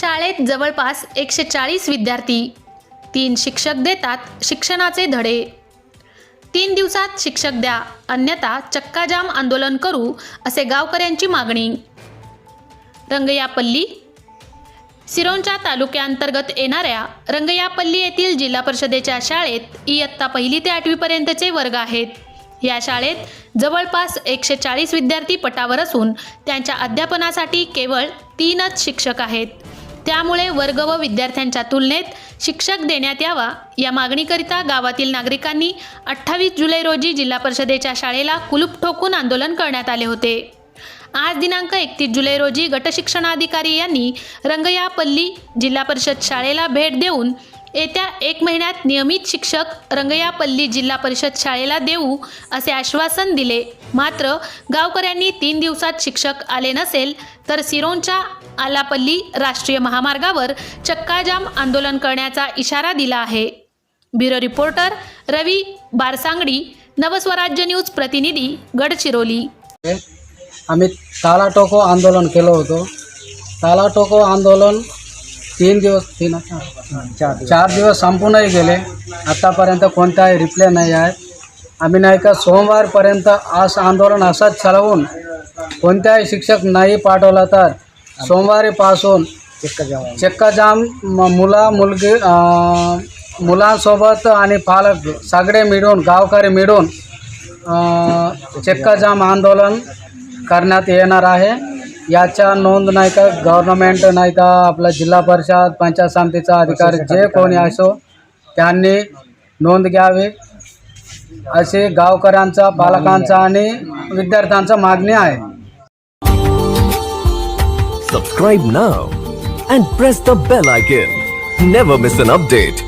शाळेत जवळपास एकशे चाळीस विद्यार्थी तीन शिक्षक देतात शिक्षणाचे धडे. तीन दिवसात शिक्षक द्या अन्यथा चक्काजाम आंदोलन करू असे गावकऱ्यांची मागणी. रंगयापल्ली सिरोंचा तालुक्याअंतर्गत येणाऱ्या रंगयापल्ली येथील जिल्हा परिषदेच्या शाळेत इयत्ता पहिली ते आठवीपर्यंतचे वर्ग आहेत. या शाळेत जवळपास एकशे चाळीस विद्यार्थी पटावर असून त्यांच्या अध्यापनासाठी केवळ तीनच शिक्षक आहेत. त्यामुळे वर्ग व विद्यार्थ्यांच्या तुलनेत शिक्षक देण्यात यावा या मागणीकरिता गावातील नागरिकांनी अठ्ठावीस जुलै रोजी जिल्हा परिषदेच्या शाळेला कुलूप ठोकून आंदोलन करण्यात आले होते. आज दिनांक एकतीस जुलै रोजी गटशिक्षणाधिकारी यांनी रंगयापल्ली जिल्हा परिषद शाळेला भेट देऊन येत्या एक महिन्यात नियमित शिक्षक रंगयापल्ली जिल्हा परिषद शाळेला देऊ असे आश्वासन दिले. मात्र गावकऱ्यांनी तीन दिवसात शिक्षक आले नसेल तर सिरोंच्या आलापल्ली राष्ट्रीय महामार्गावर चक्काजाम आंदोलन करण्याचा इशारा दिला आहे. Bureau reporter Ravi Barsangadi Navswarajya news प्रतिनिधी गडचिरोली. आम्ही ताला टोको आंदोलन केलं होतं. ताला टोको आंदोलन तीन दिवस तीन चार दिवस. संपूनही गेले. आत्तापर्यंत कोणताही रिप्ले नाही आहे. आम्ही नाही का सोमवारपर्यंत आज आंदोलन असंच चालवून कोणत्याही शिक्षक नाही पाठवला तर सोमवारीपासून चक्काजाम म- मुला मुलगी मुलांसोबत आणि पालक सगळे मिळून गावकरी मिळून चक्काजाम आंदोलन करण्यात येणार आहे. याच्या नोंद नाही का गव्हर्नमेंट नाही का आपला जिल्हा परिषद पंचायत समितीचा अधिकारी जे कोणी असो त्यांनी नोंद घ्यावी. असे गावकऱ्यांचा पालकांचा आणि विद्यार्थ्यांचा मागणी आहे. सबस्क्राईब ना and press the bell icon never miss an update